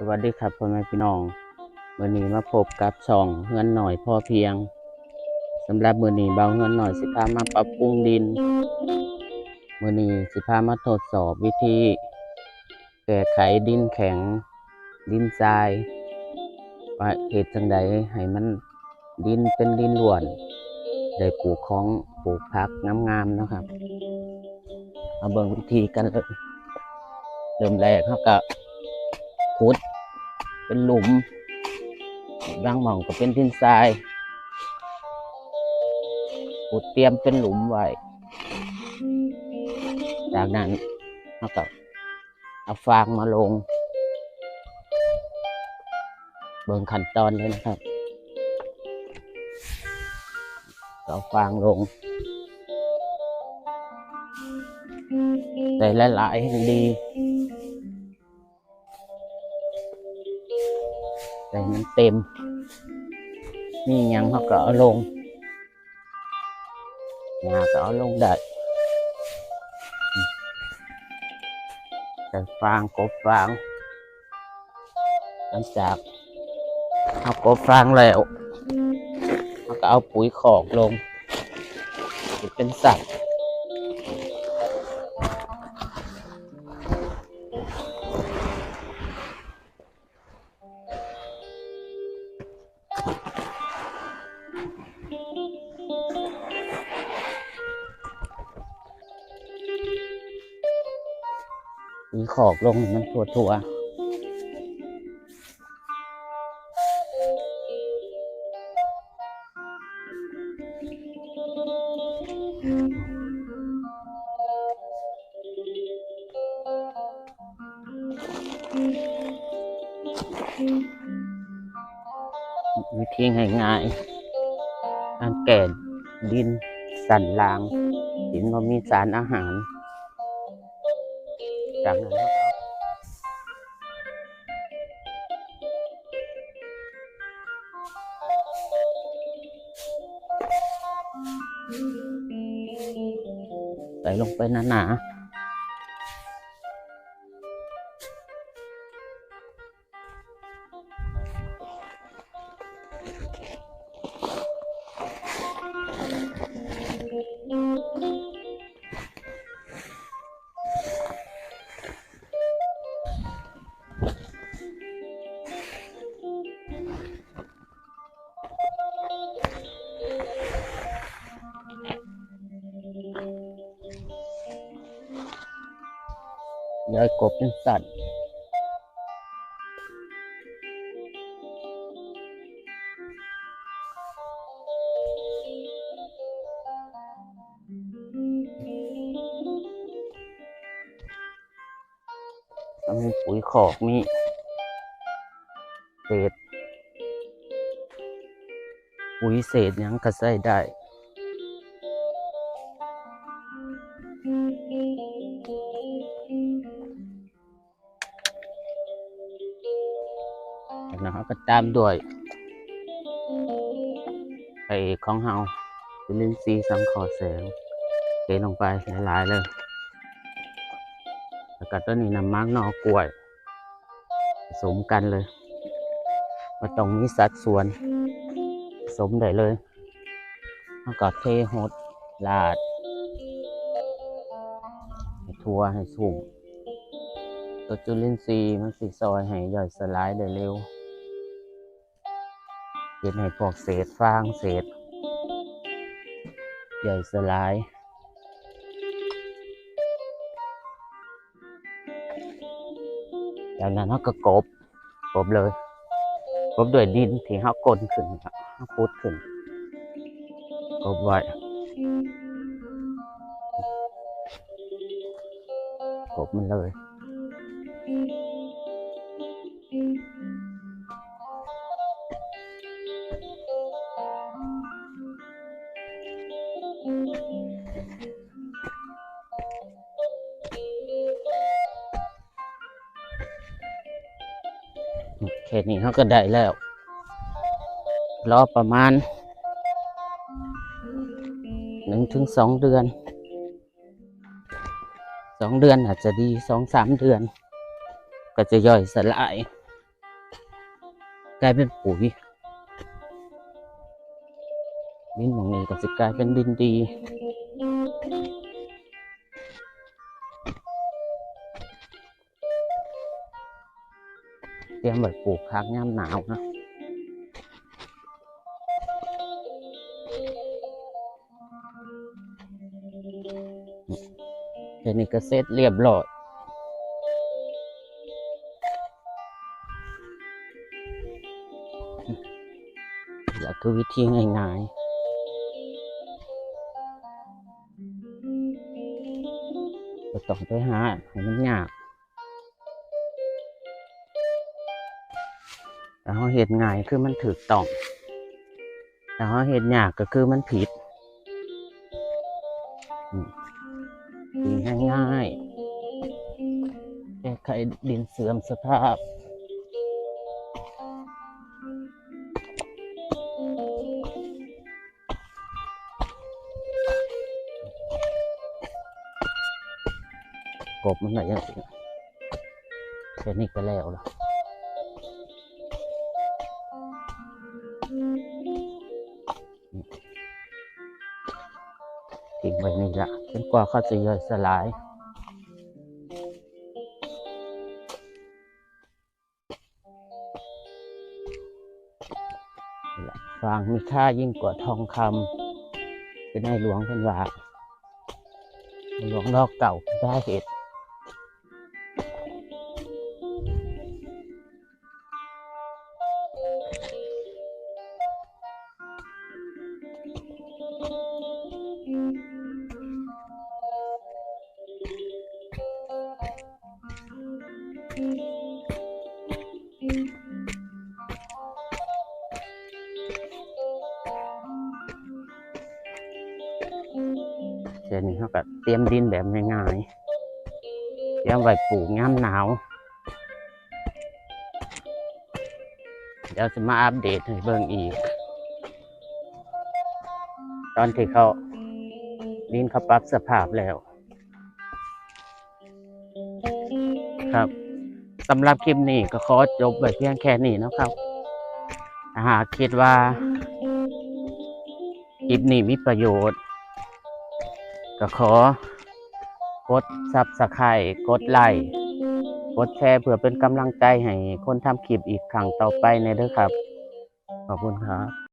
สวัสดีครับพ่อแม่พี่น้องวันนี้มาพบกับช่องเงินหน่อยพ่อเพียงสำหรับมือนี้เบาเงินหน่อยสิพามาปรับปรุงดินมือนี้สิพามาทดสอบวิธี แก้ไขดินแข็ง ดินทรายว่าเหตุจังใดให้มันดินเป็นดินล้วนได้ปลูกของปลูกผักงามๆนะครับมาเบิ่งวิธีกันเลยเริ่มแรกเขาก็ขุด เป็นหลุมบางหม่องก็เป็นดินทรายขุดเตรียมเป็นหลุมไว้ จากนั้นเขาก็เอาฟางมาลง เบิ่งขั้นตอนเลยนะครับเอาฟางลงใส่หลายๆให้ดี ใส่มันเต็มนี่ยังเขาก็เอาลงงาก็เอาลงได้ใส่ฟางกบฟางหลังจากเอากบฟางแล้วเขาก็เอาปุ๋ยขอกลงจะเป็นสัตว์ ปุ๋ยขอกลงมันทั่วๆวิธีง่ายๆการแก่ดินสันลางดินมันมีสารอาหาร จากนั้นเราก็เอาใส่ลงไปหนาๆ ย้อยกบเป็นสัตว์มันมีปุ๋ยขอกมีเศษปุ๋ยเศษยังก็ใส่ได้จ นั้นเราก็ตามด้วยไปของเฮาจุลินทรีย์สังเคราะห์แสงเทลงไปหลายๆเลยแล้วก็ตัวนี้น้ำมักนอกล้วยผสมกันเลยมาต้องมีสัดส่วนผสมได้เลยแล้วก็เทหดลาดให้ทั่วให้สุ่มตัวจุลินทรีย์มันสิซอยให้ย่อยสลายได้เร็ว เห็นให้พวกเศษฟางเศษย่อยสลายจากนั้นเราก็กบกบเลยกบด้วยดินที่เขากลนขึ้นครับเขาพุดขึ้นกบไว้กบมันเลย แค่นี้เขาก็ได้แล้ว รอประมาณหนึ่งถึงสองเดือนสองเดือนอาจจะดีสองสามเดือน ก็จะย่อยสลาย กลายเป็นปุ๋ย ดินหมองนี้ก็สิกลายเป็นดินดีเตรียมไว้ปลูกพักย่ำหนาวนะเดี๋ยวนี้ก็เสร็จเรียบร้อยนี่คือวิธีง่ายๆ ก็ต้องไปหาให้มันยากแต่เขาเห็ดง่ายคือมันถือต้องแต่เขาเห็ดยากก็คือมันผิดง่ายง่ายแก้ไขดินเสื่อมสภาพ กบมันไหนยังสิแค่นี้ก็แล้วล่ะทิ้งไว้นี่ละจนกว่าเขาจะย่อยสลายฟางมีค่ายิ่งกว่าทองคำคือในหลวงเพันว่าหลวงดอกเก่าได้เหตุ เดี๋ยวนี้เขาก็เตรียมดินแบบง่ายๆเตรียมไว้ปลูกย่ำหนาว เดี๋ยวจะมาอัปเดตให้เบิ่งอีก ตอนที่เขาดินเขาปรับสภาพแล้ว ครับสำหรับคลิปนี้ก็ขอจบไว้เพียงแค่นี้นะครับหากคิดว่าคลิปนี้มีประโยชน์ ก็ขอกดซับสไครต์กดไลค์กดแชร์เพื่อเป็นกำลังใจให้คนทำคลิปอีกครั้งต่อไปในเด้อครับ ขอบคุณครับ